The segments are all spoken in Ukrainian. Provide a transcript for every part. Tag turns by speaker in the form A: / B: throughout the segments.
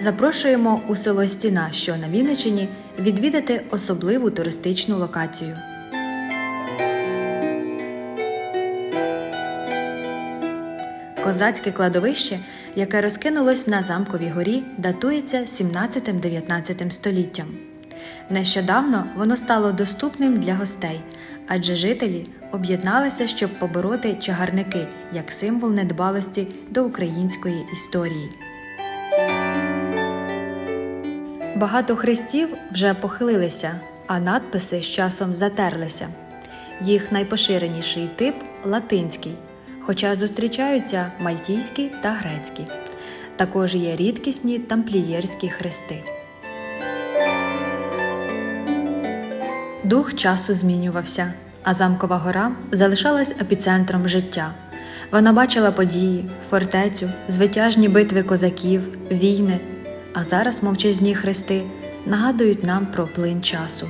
A: Запрошуємо у село Стіна, що на Вінниччині, відвідати особливу туристичну локацію. Козацьке кладовище, яке розкинулось на замковій горі, датується 17-19 століттям. Нещодавно воно стало доступним для гостей, адже жителі об'єдналися, щоб побороти чагарники як символ недбалості до української історії. Багато хрестів вже похилилися, а надписи з часом затерлися. Їх найпоширеніший тип латинський, хоча зустрічаються мальтійський та грецький. Також є рідкісні тамплієрські хрести. Дух часу змінювався, а замкова гора залишалась епіцентром життя. Вона бачила події, фортецю, звитяжні битви козаків, війни, а зараз мовчазні хрести нагадують нам про плин часу.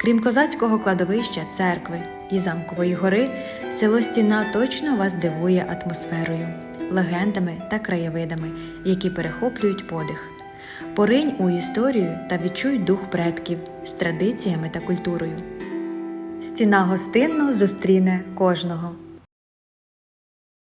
A: Крім козацького кладовища, церкви і замкової гори, село Стіна точно вас дивує атмосферою, легендами та краєвидами, які перехоплюють подих. Поринь у історію та відчуй дух предків з традиціями та культурою. Стіна гостинно зустріне кожного.